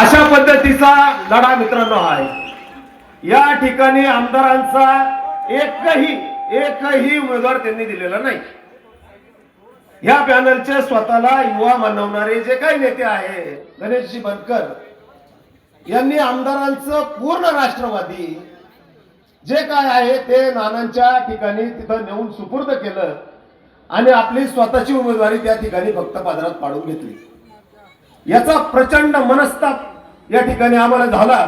अशा पद्धतीचा लढा मित्रांनो आहे. या ठिकाणी आमदारांचा एकही एकही उमेदवार त्यांनी दिलेला नाही. या पॅनलचे स्वतःला युवा मानवणारे जे काही नेते आहे गणेशजी बनकर यांनी आमदारांचं पूर्ण राष्ट्रवादी जे काय आहे ते नानांच्या ठिकाणी तिथं नेऊन सुपूर्द केलं आणि आपली स्वतःची उमेदवारी त्या ठिकाणी फक्त बाजारात पाडून घेतली. याचा प्रचंड मनस्ताप या ठिकाणी आम्हाला झाला.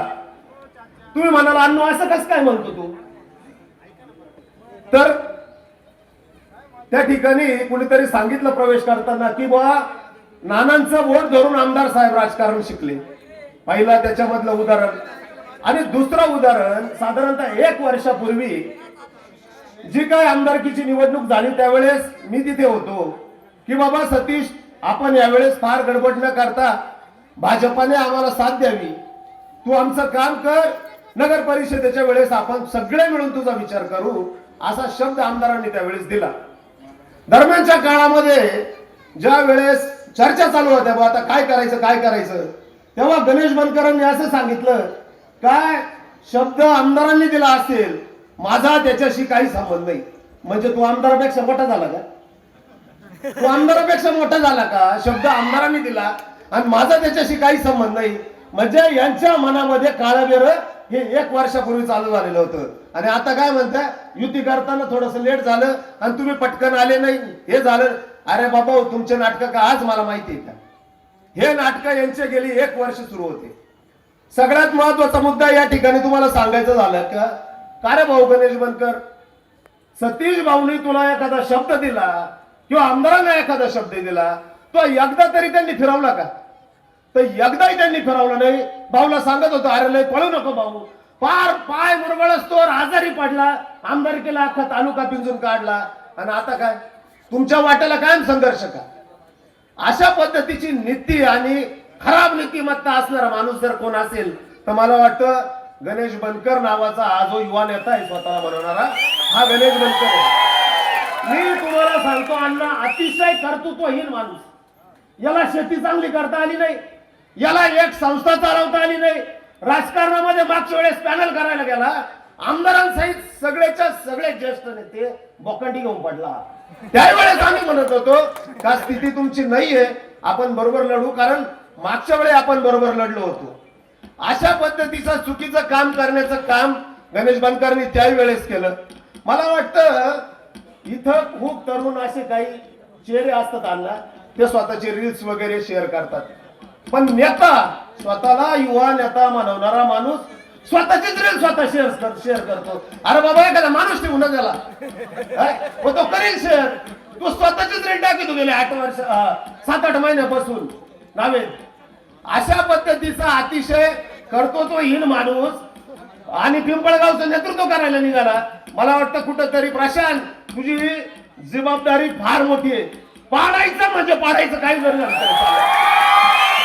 तुम्ही म्हणाला अण्णू असं कसं काय म्हणतो तू? तर त्या ठिकाणी कुणीतरी सांगितलं प्रवेश करताना की बा नानांचं वोट धरून आमदार साहेब राजकारण शिकले. पहिला त्याच्यामधलं उदाहरण. आणि दुसरं उदाहरण साधारणतः एक वर्षापूर्वी जी काय आमदारकीची निवडणूक झाली त्यावेळेस मी तिथे होतो की बाबा सतीश आपण यावेळेस फार गडबड न करता भाजपाने आम्हाला साथ द्यावी. तू आमचं काम कर. नगर परिषदेच्या वेळेस आपण सगळे मिळून तुझा विचार करू असा शब्द आमदारांनी त्यावेळेस दिला. दरम्यानच्या काळामध्ये ज्या वेळेस चर्चा चालू होत्या बा आता काय करायचं काय करायचं तेव्हा गणेश बनकरांनी असं सांगितलं काय शब्द आमदारांनी दिला असेल माझा त्याच्याशी काही संबंध नाही. म्हणजे तू आमदारापेक्षा मोठा झाला का? तू आमदारापेक्षा मोठा झाला का? शब्द आमदारांनी दिला. आणि माझा त्याच्याशी काही संबंध नाही. म्हणजे यांच्या मनामध्ये काळाबेर हे एक वर्षापूर्वी चालू झालेलं होतं. आणि आता काय म्हणताय युती करताना थोडस लेट झालं आणि तुम्ही पटकन आले नाही. हे झालं. अरे बाबा तुमचे नाटक का आज मला माहिती आहे का? हे नाटक यांचे गेली एक वर्ष सुरू होते. सगळ्यात महत्त्वाचा मुद्दा या ठिकाणी तुम्हाला सांगायचं झालं का? का रे भाऊ गणेश बनकर? सतीश भाऊनी तुला एखादा शब्द दिला किंवा आमदारांना एखादा शब्द दिला तो एकदा तरी त्यांनी फिरवला का? तर एकदाही त्यांनी फिरवलं नाही. भाऊला सांगत होतो अरे लय पळू नको भाऊ पार पाय मुरगळच तो आजारी पडला. आमदारकीला अख्खा तालुका पिंजून काढला. आणि आता काय? तुमच्या वाट्याला कायम संघर्ष का? अशा पद्धतीची नीती आणि खराब नीतिमत्ता असणारा माणूस जर कोण असेल तर मला वाटतं गणेश बनकर नावाचा हा जो युवा नेता आहे स्वतःला बनवणारा हा गणेश बनकर आहे. मी तुम्हाला सांगतो अण्णा अतिशय कर्तृत्वहीन माणूस. याला शेती चांगली करता आली नाही. याला एक संस्था चालवता आली नाही. राजकारणामध्ये मागच्या वेळेस पॅनल करायला गेला. आमदारांसहित सगळेच्या सगळे ज्येष्ठ नेते बोकंडी घेऊन पडला. त्यावेळेस आम्ही म्हणत होतो का स्थिती तुमची नाहीये? आपण बरोबर लढू कारण मागच्या वेळी आपण बरोबर लढलो होतो. अशा पद्धतीचं चुकीचं काम करण्याचं काम गणेश बनकरनी त्याही वेळेस केलं. मला वाटतं इथं खूप तरुण असे काही चेहरे असतात अण्णा. ते स्वतःचे रील्स वगैरे शेअर करतात. पण नेता स्वतःला युवा नेता म्हणवणारा माणूस स्वतःचीच रील स्वतः शेअर शेअर करतो. अरे बाबा एखादा माणूस ठेवून त्याला तो करेल शेअर तू स्वतःचीच रील टाकी तू गेले आठ वर्ष सात आठ महिन्यापासून. नावे? अशा पद्धतीचा अतिशय करतो तो हीन माणूस आणि पिंपळगावचं नेतृत्व करायला निघाला. मला वाटतं कुठंतरी प्रशांत तुझी जबाबदारी फार मोठी आहे. पाडायचं म्हणजे पाडायचं काही गरज नाही.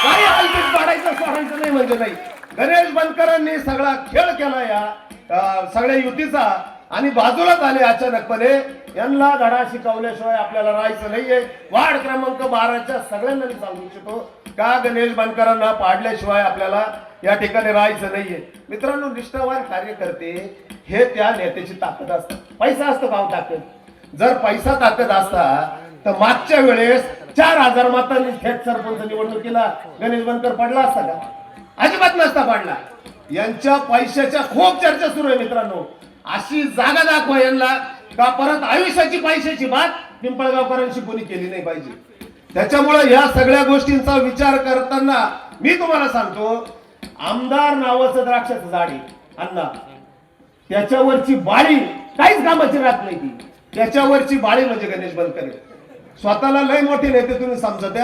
काही हलकीत पाडायचं सोडायचं नाही म्हणजे नाही. गणेश बनकरांनी सगळा खेळ केला या सगळ्या युतीचा. आणि बाजूला झाले अचानकपणे. यांना धडा शिकवल्याशिवाय आपल्याला राहायचं नाहीये. वार्ड क्रमांक बाराच्या सगळ्यांना मी सांगू इच्छितो का गणेश बनकरांना पाडल्याशिवाय आपल्याला या ठिकाणी राहायचं नाहीये. मित्रांनो निष्ठावान कार्यकर्ते हे त्या नेत्याची ताकद असते पैसा असतो भाव ताकद. जर पैसा ताकद असता तर मागच्या वेळेस चार हजार मतांनी थेट सरपंच निवडणुकीला गणेश बनकर पडला असता का? अजिबात नसता पडला. यांच्या पैशाच्या खूप चर्चा सुरू आहे मित्रांनो. अशी जागा दाखवा यांना का परत आयुष्याची पैशाची बात पिंपळगावकरांशी कोणी केली नाही पाहिजे. त्याच्यामुळे या सगळ्या गोष्टींचा विचार करताना मी तुम्हाला सांगतो आमदार नावाचं द्राक्षाचं झाड आहे अण्णा. त्याच्यावरची बाळी काहीच कामाची राहत नाही ती. त्याच्यावरची बाळी म्हणजे गणेश बनकर आहे. स्वतःला लय मोठे नेते तुम्ही समजत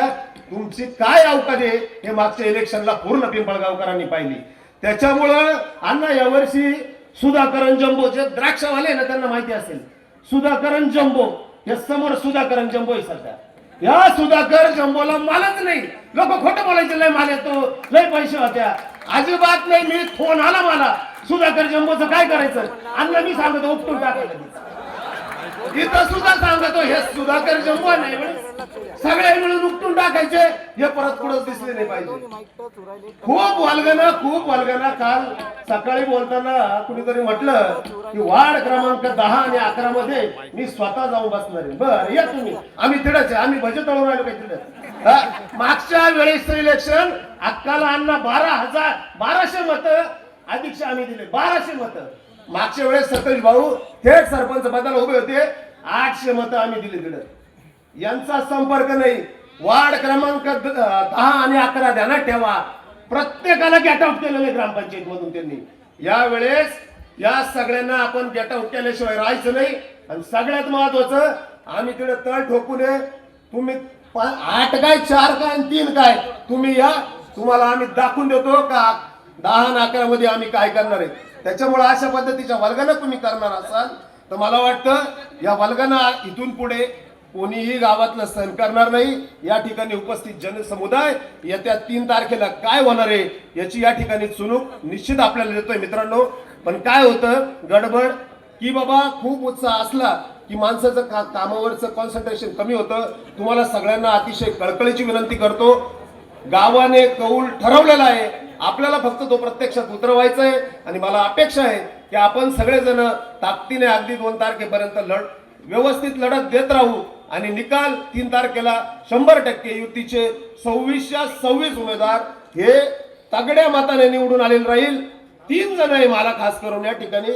तुमची काय अवकाश आहे हे मागच्या इलेक्शनला पूर्ण पिंपळगावकरांनी पाहिली. त्याच्यामुळं अण्णा यावर्षी सुधाकरण जंबोचे द्राक्षवाले ना त्यांना माहिती असेल. सुधाकरण जंबो हे समोर सुधाकरण जम्बो आहे सध्या. या सुधाकर जम्बोला मालच नाही. लोक खोटं बोलायचे लय माल येतो लय पैसे होत्या. अजिबात नाही मी फोन आला मला. सुधाकर जंबोचं काय करायचं? अण्णा मी सांगतो उपटून टाकायला इथं सुद्धा सांगतो हे सुधाकर जमवा नाही सगळे मिळून उपटून टाकायचे हे परत पुढे दिसले नाही पाहिजे. खूप वालगना खूप वालगना काल सकाळी बोलताना कुणीतरी म्हटलं की वार्ड क्रमांक दहा आणि अकरा मध्ये मी स्वतः जाऊन बसणार आहे. बर या तुम्ही. आम्ही तिडच आम्ही भजे तळून राहिलो काही तिडच मागच्या वेळेस इलेक्शन अक्काला अण्णा बारा हजार बाराशे मत अध्यक्ष आम्ही दिले. बाराशे मत. मागच्या वेळेस सतीश भाऊ थेट सरपंच पदाला उभे होते. आठशे मतं आम्ही दिले तिथं. यांचा संपर्क नाही. वार्ड क्रमांक दहा आणि अकरा ध्यानात ठेवा. प्रत्येकाला गेट आउट केलेले ग्रामपंचायत मधून त्यांनी. यावेळेस या सगळ्यांना आपण गेट आउट केल्याशिवाय राहायचं नाही. आणि सगळ्यात महत्वाचं आम्ही तिकडे तळ ठोकू नये. तुम्ही आठ काय चार काय आणि तीन काय तुम्ही या. तुम्हाला आम्ही दाखवून देतो का दहा अकरा मध्ये आम्ही काय करणार आहे? त्याच्यामुळे अशा पद्धतीच्या वर्गानं तुम्ही करणार असाल. तर मला वाटतं या वर्गानं इथून पुढे कोणीही गावातलं सहन करणार नाही. या ठिकाणी उपस्थित जनसमुदाय येत्या तीन तारखेला काय होणार आहे याची या ठिकाणी चुनूक निश्चित आपल्याला देतोय मित्रांनो. पण काय होतं गडबड की बाबा खूप उत्साह असला की माणसाचं का कामावरचं कॉन्सन्ट्रेशन कमी होतं. तुम्हाला सगळ्यांना अतिशय कळकळीची विनंती करतो. गावाने कौल ठरवलेला आहे. आपल्याला फक्त तो प्रत्यक्षात उतरवायचा आहे आणि मला अपेक्षा आहे की आपण सगळेजण ताकदीने अगदी दोन तारखेपर्यंत लढ व्यवस्थित लढत देत राहू आणि निकाल तीन तारखेला शंभर टक्के युतीचे सव्वीसच्या सव्वीस उमेदवार हे तगड्या मताने निवडून आलेले राहील. तीन जण आहे मला खास करून या ठिकाणी.